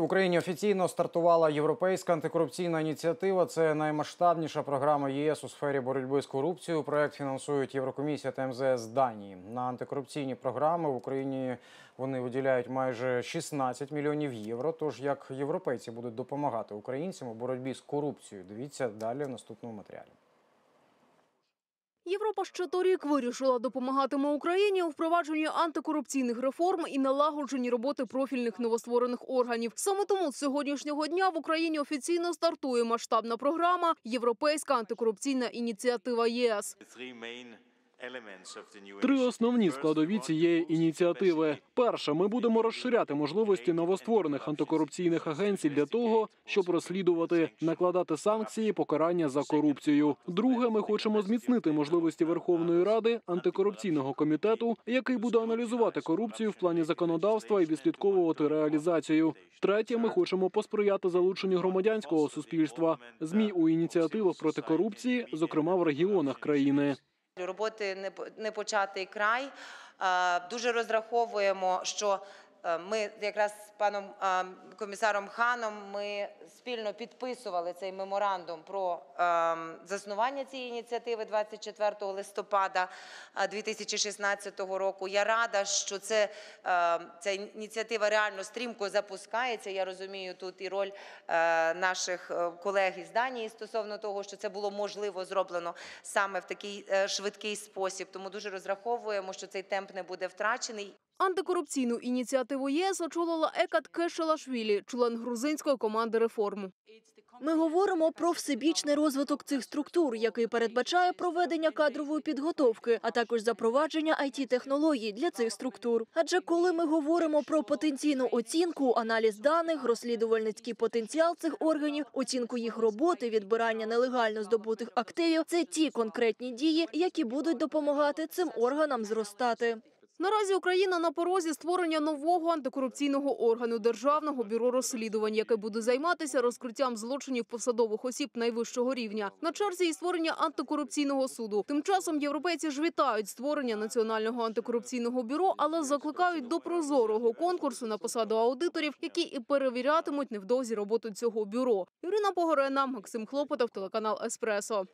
В Україні офіційно стартувала європейська антикорупційна ініціатива. Це наймасштабніша програма ЄС у сфері боротьби з корупцією. Проект фінансують Єврокомісія та МЗС Данії. На антикорупційні програми в Україні вони виділяють майже 16 мільйонів євро. Тож як європейці будуть допомагати українцям у боротьбі з корупцією? Дивіться далі в наступному матеріалі. Європа ще торік вирішила допомагатиме Україні у впровадженні антикорупційних реформ і налагодженні роботи профільних новостворених органів. Саме тому з сьогоднішнього дня в Україні офіційно стартує масштабна програма Європейська антикорупційна ініціатива ЄС. Три основні складові цієї ініціативи. Перше, ми будемо розширяти можливості новостворених антикорупційних агенцій для того, щоб розслідувати, накладати санкції, покарання за корупцію. Друге, ми хочемо зміцнити можливості Верховної Ради антикорупційного комітету, який буде аналізувати корупцію в плані законодавства і відслідковувати реалізацію. Третє, ми хочемо посприяти залученню громадянського суспільства, змі у ініціативах проти корупції, зокрема в регіонах країни. Роботи не не початий край. Е, Дуже розраховуємо, що ми якраз з паном е, комісаром Ханом ми спільно підписували цей меморандум про е, заснування цієї ініціативи 24 листопада е, 2016 року. Я рада, що це е, ця ініціатива реально стрімко запускається. Я розумію тут і роль е, наших е, колег із Данії стосовно того, що це було можливо зроблено саме в такий е, швидкий спосіб. Тому дуже розраховуємо, що цей темп не буде втрачений. Антикорупційну ініціативу ЄС очолила Екат Кешелашвілі, член грузинської команди реформ. Ми говоримо про всебічний розвиток цих структур, який передбачає проведення кадрової підготовки, а також запровадження it технологій для цих структур. Адже коли ми говоримо про потенційну оцінку, аналіз даних, розслідувальницький потенціал цих органів, оцінку їх роботи, відбирання нелегально здобутих активів, це ті конкретні дії, які будуть допомагати цим органам зростати. Наразі Україна на порозі створення нового антикорупційного органу державного бюро розслідувань, яке буде займатися розкриттям злочинів посадових осіб найвищого рівня. На черзі і створення антикорупційного суду. Тим часом європейці ж вітають створення національного антикорупційного бюро, але закликають до прозорого конкурсу на посаду аудиторів, які і перевірятимуть невдовзі роботу цього бюро. Ірина Погорена, Максим Хлопотов, телеканал Еспресо.